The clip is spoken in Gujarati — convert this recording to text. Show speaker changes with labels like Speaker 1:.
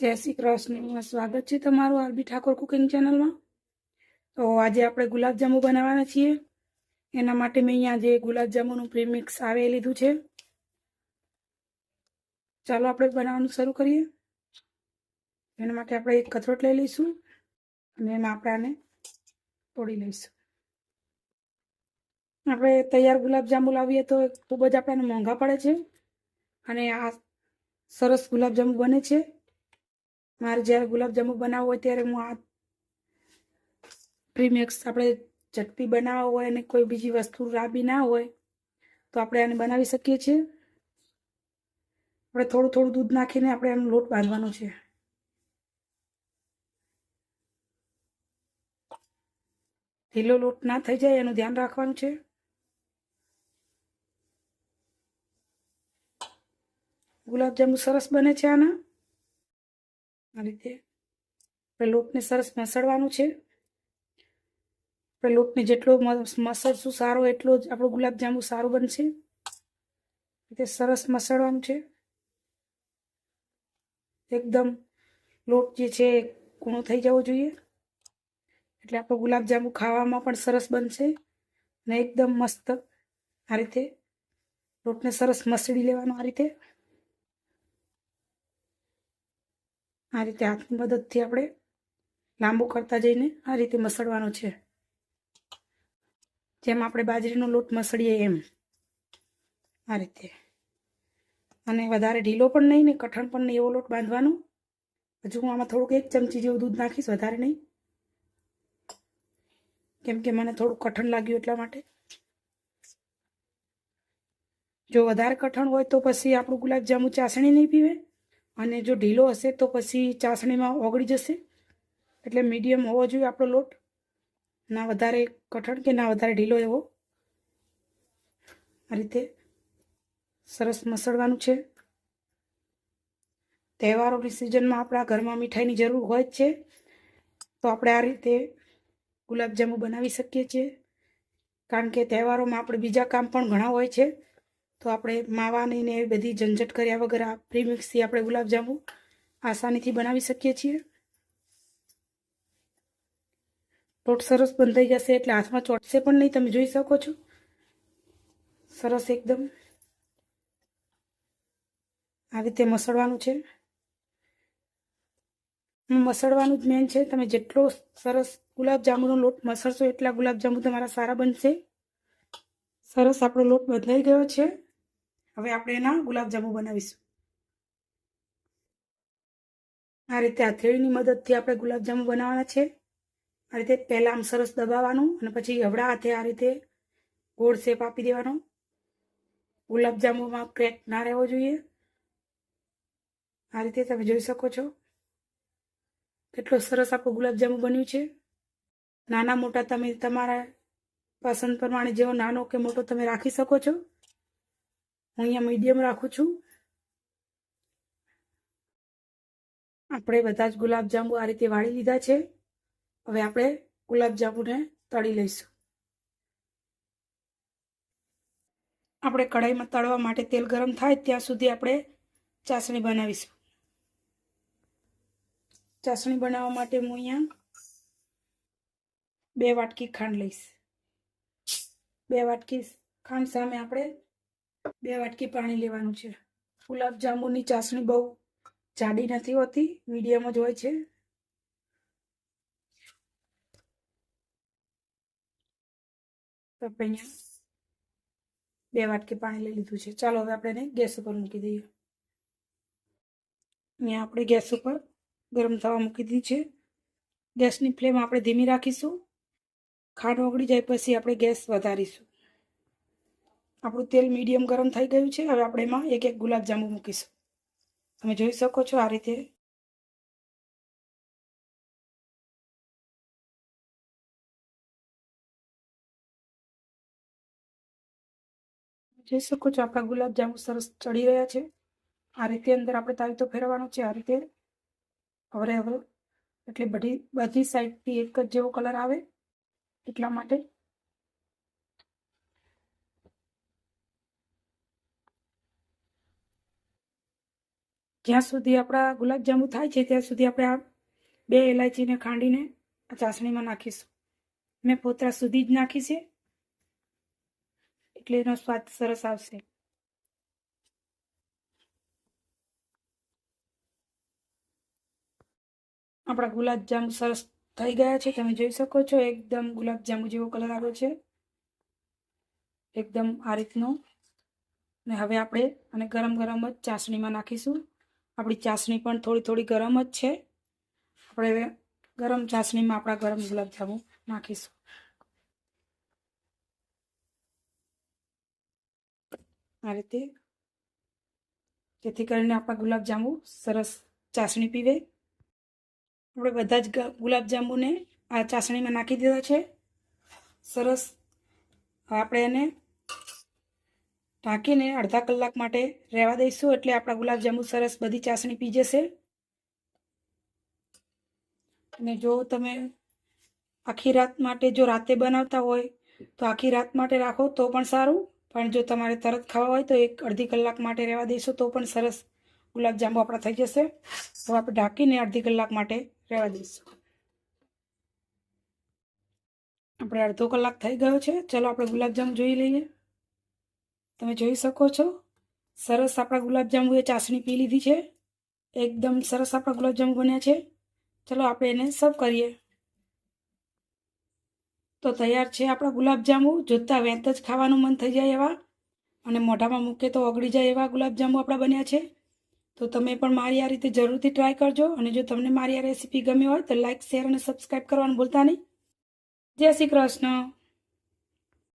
Speaker 1: જય શ્રી કૃષ્ણ. સ્વાગત છે તમારું આરબી ઠાકોર કુકિંગ ચેનલમાં. તો આજે આપણે ગુલાબજાંબુ બનાવવાના છીએ. એના માટે મેં અહીંયા જે ગુલાબજાંબુનું પ્રીમિક્સ આવે લીધું છે. ચાલો આપણે બનાવવાનું શરૂ કરીએ. એના માટે આપણે એક કથરોટ લઈ લઈશું અને એમાં આપણે આને તોડી લઈશું. આપણે તૈયાર ગુલાબજાંબુ લાવીએ તો ખૂબ જ આપણને મોંઘા પડે છે. અને આ સરસ ગુલાબજાંબુ બને છે. મારે જ્યારે ગુલાબજાંબુ બનાવવું હોય ત્યારે હું આ પ્રીમિક્સ આપણે ચટપી બનાવવા હોય અને કોઈ બીજી વસ્તુ રાબી ના હોય, તો આપણે આને બનાવી શકીએ છીએ. આપણે થોડું થોડું દૂધ નાખીને આપણે એનો લોટ બાંધવાનો છે. ઢીલો લોટ ના થઈ જાય એનું ધ્યાન રાખવાનું છે. ગુલાબજાંબુ સરસ બને છે આના. આ રીતે આપણે લોટને સરસ મસળવાનું છે. આપણે લોટને જેટલો મસળશું સારો એટલો જ આપણો ગુલાબજાંબુ સારું બનશે. રીતે સરસ મસળવાનું છે. એકદમ લોટ જે છે કૂણો થઈ જવો જોઈએ. એટલે આપણો ગુલાબજાંબુ ખાવામાં પણ સરસ બનશે અને એકદમ મસ્ત આ રીતે લોટને સરસ મસળી લેવાનો આ રીતે. આ રીતે હાથની મદદથી આપણે લાંબુ કરતા જઈને આ રીતે મસળવાનો છે. જેમ આપણે બાજરીનો લોટ મસળીએ એમ. આ રીતે. અને વધારે ઢીલો પણ નહીં ને કઠણ પણ નહીં એવો લોટ બાંધવાનો. હજુ હું આમાં થોડુંક એક ચમચી જેવું દૂધ નાખીશ, વધારે નહીં. કેમ કે મને થોડું કઠણ લાગ્યું એટલા માટે. જો વધારે કઠણ હોય તો પછી આપણું ગુલાબજાંબુ ચાસણી નહીં પીવે. અને જો ઢીલો હશે તો પછી ચાસણીમાં ઓગળી જશે. એટલે મીડિયમ હોવો જોઈએ આપણો લોટ. ના વધારે કઠણ કે ના વધારે ઢીલો એવો. આ રીતે સરસ મસળવાનું છે. તહેવારોની સિઝનમાં આપણા ઘરમાં મીઠાઈની જરૂર હોય જ છે. તો આપણે આ રીતે ગુલાબજાંબુ બનાવી શકીએ છીએ. કારણ કે તહેવારોમાં આપણે બીજા કામ પણ ઘણા હોય છે. તો આપણે માવાની ને એવી બધી ઝંઝટ કર્યા વગર આ પ્રીમિક્સથી આપણે ગુલાબજાંબુ આસાનીથી બનાવી શકીએ છીએ. લોટ સરસ બંધાઈ જશે એટલે હાથમાં ચોટશે પણ નહીં, તમે જોઈ શકો છો. સરસ એકદમ. આ રીતે મસળવાનું છે. મસળવાનું જ મેન છે. તમે જેટલો સરસ ગુલાબજાંબુનો લોટ મસળશો એટલા ગુલાબજાંબુ તમારા સારા બનશે. સરસ આપણો લોટ બંધાઈ ગયો છે. હવે આપણે એના ગુલાબજાંબુ બનાવીશું. આ રીતે હથેળીની મદદથી આપણે ગુલાબજાંબુ બનાવવાના છે. આ રીતે પહેલાં આમ સરસ દબાવવાનું અને પછી હવડા હાથે આ રીતે ગોળ શેપ આપી દેવાનો. ગુલાબજાંબુમાં ક્રેક ના રહેવો જોઈએ. આ રીતે તમે જોઈ શકો છો. કેટલો સરસ આપણું ગુલાબજાંબુ બન્યું છે. નાના મોટા તમે તમારા પસંદ પ્રમાણે જેવો નાનો કે મોટો તમે રાખી શકો છો. અહીંયા મીડિયમ રાખું છું. આપણે બધા જ ગુલાબજાંબુ આ રીતે વાળી લીધા છે. હવે આપણે ગુલાબજાંબુને તળી લઈશું. આપણે કઢાઈમાં તળવા માટે તેલ ગરમ થાય ત્યાં સુધી આપણે ચાસણી બનાવીશું. ચાસણી બનાવવા માટે હું અહીંયા બે વાટકી ખાંડ લઈશ. બે વાટકી ખાંડ સામે આપણે બે વાટકી પાણી લેવાનું છે. ગુલાબ જાંબુની ચાસણી બહુ જાડી નથી હોતી, મીડિયમ જ હોય છે. બે વાટકી પાણી લઈ લીધું છે. ચાલો હવે આપણે ગેસ ઉપર મૂકી દઈએ. અહીંયા આપણે ગેસ ઉપર ગરમ થવા મૂકી દીધી છે. ગેસની ફ્લેમ આપણે ધીમી રાખીશું. ખાંડ ઓગળી જાય પછી આપણે ગેસ વધારીશું. આપણું તેલ મીડિયમ ગરમ થઈ ગયું છે. હવે આપણે એમાં એક એક ગુલાબજાંબુ મૂકીશું. તમે જોઈ શકો છો આ રીતે. જોઈ શકો છો આપણા ગુલાબજાંબુ સરસ ચડી રહ્યા છે. આ રીતે અંદર આપણે તાવીતો ફેરવવાનો છે. આ રીતે હવે હવે એટલે બધી બધી સાઈડથી એક જ જેવો કલર આવે એટલા માટે જ્યાં સુધી આપણા ગુલાબજાંબુ થાય છે, ત્યાં સુધી આપણે આ બે ઇલાયચીને ખાંડીને આ ચાસણીમાં નાખીશું. મેં પોતરા સુધી જ નાખી છે, એટલે એનો સ્વાદ સરસ આવશે. આપણા ગુલાબજાંબુ સરસ થઈ ગયા છે, તમે જોઈ શકો છો, એકદમ ગુલાબજાંબુ જેવો કલર આવ્યો છે. એકદમ આ રીતનો. ને હવે આપણે અને ગરમ ગરમ જ ચાસણીમાં નાખીશું. આપણી ચાસણી પણ થોડી થોડી ગરમ જ છે. આપણે ગરમ ચાસણીમાં આપણા ગરમ ગુલાબજાંબુ નાખીશું. આ રીતે જેથી કરીને આપણા ગુલાબજાંબુ સરસ ચાસણી પીવે. આપણે બધા જ ગુલાબજાંબુને આ ચાસણીમાં નાખી દીધા છે. સરસ. આપણે એને ઢાંકીને અડધા કલાક માટે રહેવા દઈશું એટલે આપણા ગુલાબજાંબુ સરસ બધી ચાસણી પી જશે. અને જો તમે આખી રાત માટે જો રાતે બનાવતા હોય તો આખી રાત માટે રાખો તો પણ સારું. પણ જો તમારે તરત ખાવા હોય તો એક અડધી કલાક માટે રહેવા દઈશો તો પણ સરસ ગુલાબજાંબુ આપણા થઈ જશે. તો આપણે ઢાંકીને અડધી કલાક માટે રહેવા દઈશું. આપણે અડધો કલાક થઈ ગયો છે. ચલો આપણે ગુલાબજાંબુ જોઈ લઈએ. તમે જોઈ શકો છો? સરસ આપણા ગુલાબજાંબુ એ ચાસણી પી લીધી છે. એકદમ સરસ આપણા ગુલાબજાંબુ બન્યા છે. ચલો આપણે એને સર્વ કરીએ. તો તૈયાર છે આપણા ગુલાબજાંબુ. જોતા વેંત જ ખાવાનું મન થઈ જાય એવા. અને મોઢામાં મૂકે તો ઓગળી જાય એવા ગુલાબજાંબુ આપણા બન્યા છે. તો તમે પણ મારી આ રીતે જરૂરથી ટ્રાય કરજો. અને જો તમને મારી આ રેસીપી ગમી હોય તો લાઇક શેર અને સબસ્ક્રાઈબ કરવાનું ભૂલતા નહીં. જય શ્રી કૃષ્ણ.